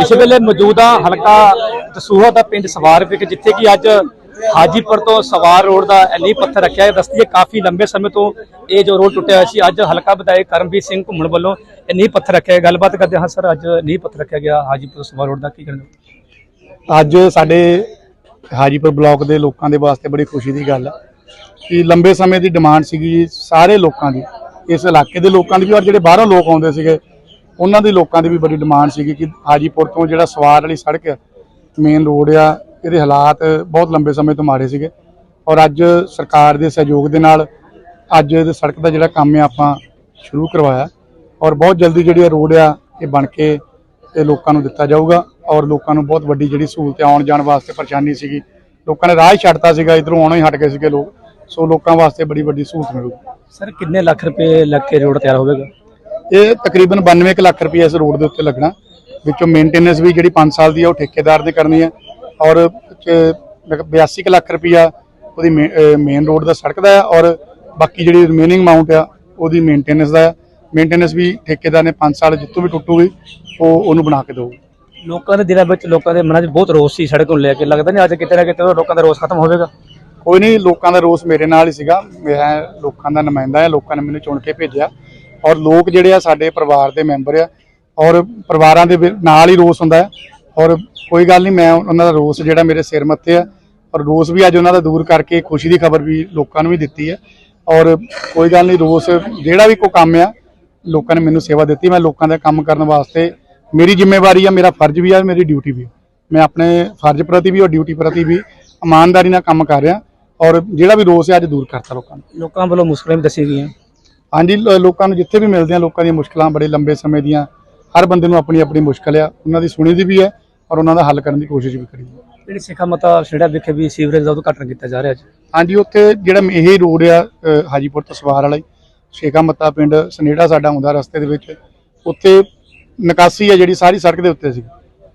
ਇਸ ਵੇਲੇ ਮੌਜੂਦਾ ਹਲਕਾ ਦਸੂਹਾ ਦਾ ਪਿੰਡ ਸਵਾਰ ਵਿਖੇ, ਜਿੱਥੇ ਕਿ ਅੱਜ ਹਾਜੀਪੁਰ ਤੋਂ ਸਵਾਰ ਰੋਡ ਦਾ ਨੀਂਹ ਪੱਥਰ ਰੱਖਿਆ ਹੈ ਦੱਸਦੀ ਹੈ ਕਾਫੀ ਲੰਬੇ ਸਮੇਂ ਤੋਂ ਇਹ ਜੋ ਰੋਡ ਟੁੱਟਿਆ ਹੋਇਆ ਸੀ, ਅੱਜ ਹਲਕਾ ਵਿਧਾਇਕ ਕਰਮਵੀਰ ਸਿੰਘ ਘੁੰਮਣ ਵੱਲੋਂ ਇਹ ਨੀਂਹ ਪੱਥਰ ਰੱਖਿਆ ਗਿਆ। ਗੱਲਬਾਤ ਕਰਦੇ ਹਾਂ ਸਰ, ਅੱਜ ਨੀਂਹ ਪੱਥਰ ਰੱਖਿਆ ਗਿਆ ਹਾਜੀਪੁਰ ਤੋਂ ਸਵਾਰ ਰੋਡ ਦਾ, ਕੀ ਕਹਿਣਾ? ਅੱਜ ਸਾਡੇ ਹਾਜੀਪੁਰ ਬਲਾਕ ਦੇ ਲੋਕਾਂ ਦੇ ਵਾਸਤੇ ਬੜੀ ਖੁਸ਼ੀ ਦੀ ਗੱਲ ਹੈ ਕਿ ਲੰਬੇ ਸਮੇਂ ਦੀ ਡਿਮਾਂਡ ਸੀਗੀ ਸਾਰੇ ਲੋਕਾਂ ਦੀ। ਇਸ ਇਲਾਕੇ ਦੇ ਲੋਕਾਂ ਦੀ ਵੀ ਔਰ ਜਿਹੜੇ ਬਾਹਰੋਂ ਲੋਕ ਆਉਂਦੇ ਸੀਗੇ ਉਹਨਾਂ ਦੀ ਲੋਕਾਂ ਦੀ ਵੀ ਬੜੀ ਡਿਮਾਂਡ ਸੀਗੀ ਕਿ ਹਾਜੀਪੁਰ ਤੋਂ ਜਿਹੜਾ ਸਵਾਰ ਵਾਲੀ ਸੜਕ ਹੈ ਮੇਨ ਰੋਡ ਆ, ਇਹਦੇ ਹਾਲਾਤ ਬਹੁਤ ਲੰਬੇ ਸਮੇਂ ਤੋਂ ਮਾੜੇ ਸੀਗੇ। ਔਰ ਅੱਜ ਸਰਕਾਰ ਦੇ ਸਹਿਯੋਗ ਦੇ ਨਾਲ ਅੱਜ ਇਹ ਸੜਕ ਦਾ ਜਿਹੜਾ ਕੰਮ ਆ, ਆਪਾਂ ਸ਼ੁਰੂ ਕਰਵਾਇਆ। ਔਰ ਬਹੁਤ ਜਲਦੀ ਜਿਹੜੀ ਇਹ ਰੋਡ ਆ, ਇਹ ਬਣ ਕੇ ਇਹ ਲੋਕਾਂ ਨੂੰ ਦਿੱਤਾ ਜਾਊਗਾ। ਔਰ ਲੋਕਾਂ ਨੂੰ ਬਹੁਤ ਵੱਡੀ ਜਿਹੜੀ ਸਹੂਲਤ ਆਉਣ ਜਾਣ ਵਾਸਤੇ ਪਰੇਸ਼ਾਨੀ ਸੀਗੀ। ਲੋਕਾਂ ਨੇ ਰਾਹ ਛੱਡਤਾ ਸੀਗਾ, ਇਧਰੋਂ ਆਉਣੋਂ ਹੀ ਹਟ ਗਏ ਸੀਗੇ ਲੋਕ। ਸੋ ਲੋਕਾਂ ਵਾਸਤੇ ਬੜੀ ਵੱਡੀ ਸਹੂਲਤ ਮਿਲੂਗੀ। ਸਰ ਕਿੰਨੇ ਲੱਖ ਰੁਪਏ ਲੱਗ ਕੇ ਰੋਡ ਤਿਆਰ ਹੋਵੇਗਾ? ਇਹ ਤਕਰੀਬਨ 92 ਕੁ ਲੱਖ ਰੁਪਏ ਇਸ ਰੋਡ ਦੇ ਉੱਤੇ ਲੱਗਣਾ। ਵਿੱਚੋਂ ਮੇਨਟੇਨੈਂਸ ਵੀ ਜਿਹੜੀ 5 ਸਾਲ ਦੀ ਹੈ ਉਹ ਠੇਕੇਦਾਰ ਨੇ ਕਰਨੀ ਹੈ ਔਰ 82 ਕੁ ਲੱਖ ਰੁਪਇਆ ਉਹਦੀ ਮੇਨ ਰੋਡ ਦਾ ਸੜਕ ਦਾ ਹੈ ਔਰ ਬਾਕੀ ਜਿਹੜੀ ਰਿਮੇਨਿੰਗ ਅਮਾਉਂਟ ਆ ਉਹਦੀ ਮੇਨਟੇਨੈਂਸ ਦਾ ਹੈ ਮੇਨਟੇਨੈਂਸ ਵੀ ਠੇਕੇਦਾਰ ਨੇ 5 ਸਾਲ ਜਿੱਤੋਂ ਵੀ ਟੁੱਟੂਗੀ ਉਹ ਉਹਨੂੰ ਬਣਾ ਕੇ ਦੇਊਗਾ। ਲੋਕਾਂ ਦੇ ਦਿਲਾਂ ਵਿੱਚ ਲੋਕਾਂ ਦੇ ਮਨਾਂ 'ਚ ਬਹੁਤ ਰੋਸ ਸੀ ਸੜਕ ਨੂੰ ਲੈ ਕੇ। ਲੱਗਦਾ ਨਹੀਂ ਅੱਜ ਕਿਤੇ ਨਾ ਕਿਤੇ ਲੋਕਾਂ ਦਾ ਰੋਸ ਖਤਮ ਹੋਵੇਗਾ। ਕੋਈ ਨਹੀਂ ਲੋਕਾਂ ਦਾ ਰੋਸ ਮੇਰੇ ਨਾਲ ਹੀ ਸੀਗਾ। ਮੈਂ ਲੋਕਾਂ ਦਾ ਨੁਮਾਇੰਦਾ ਹਾਂ ਲੋਕਾਂ ਨੇ ਮੈਨੂੰ ਚੁਣ ਕੇ ਭੇਜਿਆ। ਔਰ ਲੋਕ ਜਿਹੜੇ ਆ ਸਾਡੇ ਪਰਿਵਾਰ ਦੇ ਮੈਂਬਰ ਆ, ਔਰ ਪਰਿਵਾਰਾਂ ਦੇ ਨਾਲ ਹੀ ਰੋਸ ਹੁੰਦਾ ਹੈ। ਔਰ ਕੋਈ ਗੱਲ ਨਹੀਂ, ਮੈਂ ਉਹਨਾਂ ਦਾ ਰੋਸ ਜਿਹੜਾ ਮੇਰੇ ਸਿਰ ਮੱਥੇ ਆ। ਔਰ ਰੋਸ ਵੀ ਅੱਜ ਉਹਨਾਂ ਦਾ ਦੂਰ ਕਰਕੇ ਖੁਸ਼ੀ ਦੀ ਖਬਰ ਵੀ ਲੋਕਾਂ ਨੂੰ ਵੀ ਦਿੱਤੀ ਹੈ। ਔਰ ਕੋਈ ਗੱਲ ਨਹੀਂ, ਰੋਸ ਜਿਹੜਾ ਵੀ ਕੋਈ ਕੰਮ ਆ, ਲੋਕਾਂ ਨੇ ਮੈਨੂੰ ਸੇਵਾ ਦਿੱਤੀ। ਮੈਂ ਲੋਕਾਂ ਦਾ ਕੰਮ ਕਰਨ ਵਾਸਤੇ ਮੇਰੀ ਜ਼ਿੰਮੇਵਾਰੀ ਆ, ਮੇਰਾ ਫਰਜ਼ ਵੀ ਆ, ਮੇਰੀ ਡਿਊਟੀ ਵੀ ਮੈਂ ਆਪਣੇ ਫਰਜ਼ ਪ੍ਰਤੀ ਵੀ ਔਰ ਡਿਊਟੀ ਪ੍ਰਤੀ ਵੀ ਇਮਾਨਦਾਰੀ ਨਾਲ ਕੰਮ ਕਰ ਰਿਹਾ। ਔਰ ਜਿਹੜਾ ਵੀ ਰੋਸ ਹੈ ਅੱਜ ਦੂਰ ਕਰਤਾ ਲੋਕਾਂ ਨੂੰ। ਲੋਕਾਂ ਵੱਲੋਂ ਮੁਸ਼ਕਲਾਂ ਵੀ ਦੱਸੀ ਗਈਆਂ। ਹਾਂਜੀ ਲੋਕਾਂ ਨੂੰ ਜਿੱਥੇ ਵੀ ਮਿਲਦੇ ਆ ਲੋਕਾਂ ਦੀਆਂ ਮੁਸ਼ਕਲਾਂ ਬੜੇ ਲੰਬੇ ਸਮੇਂ ਦੀਆਂ ਹਰ ਬੰਦੇ ਨੂੰ ਆਪਣੀ ਆਪਣੀ ਮੁਸ਼ਕਲ ਆ ਉਹਨਾਂ ਦੀ ਸੁਣੀ ਦੀ ਵੀ ਹੈ ਔਰ ਉਹਨਾਂ ਦਾ ਹੱਲ ਕਰਨ ਦੀ ਕੋਸ਼ਿਸ਼ ਵੀ ਕਰੀ ਜਿਹੜੀ ਸਿੱਖਾ ਮਤਾ ਛੇੜਾ ਵਿਖੇ ਵੀ ਸੀਵਰੇਜ ਦਾ ਉਦਘਾਟਨ ਕੀਤਾ ਜਾ ਰਿਹਾ ਅੱਜ ਹਾਂਜੀ ਉੱਥੇ ਜਿਹੜਾ ਇਹ ਰੋਡ ਆ ਹਾਜੀਪੁਰ ਤੋਂ ਸਵਾਰ ਵਾਲਾ ਸ਼ੇਖਾ ਮੱਤਾ ਪਿੰਡ ਸਨੇੜਾ ਸਾਡਾ ਆਉਂਦਾ ਰਸਤੇ ਦੇ ਵਿੱਚ ਉੱਥੇ ਨਿਕਾਸੀ ਆ ਜਿਹੜੀ ਸਾਰੀ ਸੜਕ ਦੇ ਉੱਤੇ ਸੀ।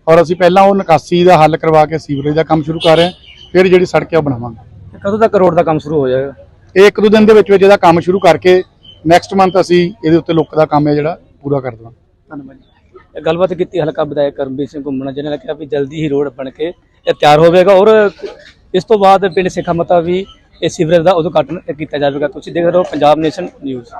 ਔਰ ਅਸੀਂ ਪਹਿਲਾਂ ਉਹ ਨਿਕਾਸੀ ਦਾ ਹੱਲ ਕਰਵਾ ਕੇ ਸੀਵਰੇਜ ਦਾ ਕੰਮ ਸ਼ੁਰੂ ਕਰ ਰਹੇ ਹਾਂ ਫਿਰ ਜਿਹੜੀ ਸੜਕ ਉਹ ਬਣਾਵਾਂਗੇ। ਕਦੋਂ ਤੱਕ ਰੋਡ ਦਾ ਕੰਮ ਸ਼ੁਰੂ ਹੋ ਜਾਏਗਾ? ਇਹ ਇੱਕ ਦੋ ਦਿਨ ਦੇ ਵਿੱਚ ਵਿੱਚ ਇਹਦਾ ਕੰਮ ਸ਼ੁਰੂ ਕਰਕੇ ਨੈਕਸਟ ਮੰਥ ਅਸੀਂ ਇਹਦੇ ਉੱਤੇ ਲੁੱਕ ਦਾ ਕੰਮ ਹੈ ਜਿਹੜਾ, ਪੂਰਾ ਕਰ ਦੇਵਾਂਗੇ। ਧੰਨਵਾਦ ਜੀ। ਗੱਲਬਾਤ ਕੀਤੀ ਹਲਕਾ ਵਿਧਾਇਕ ਕਰਮਵੀਰ ਸਿੰਘ ਘੁੰਮਣਾ, ਜਿਹਨਾਂ ਨੇ ਕਿਹਾ ਵੀ ਜਲਦੀ ਹੀ ਰੋਡ ਬਣ ਕੇ ਇਹ ਤਿਆਰ ਹੋਵੇਗਾ ਔਰ ਇਸ ਤੋਂ ਬਾਅਦ ਪਿੰਡ ਸਿੱਖਾ ਮਤਾ ਵੀ ਇਹ ਸੀਵਰੇਜ ਦਾ ਉਦਘਾਟਨ ਕੀਤਾ ਜਾਵੇਗਾ। ਤੁਸੀਂ ਦੇਖ ਰਹੇ ਹੋ ਪੰਜਾਬ ਨੇਸ਼ਨ ਨਿਊਜ਼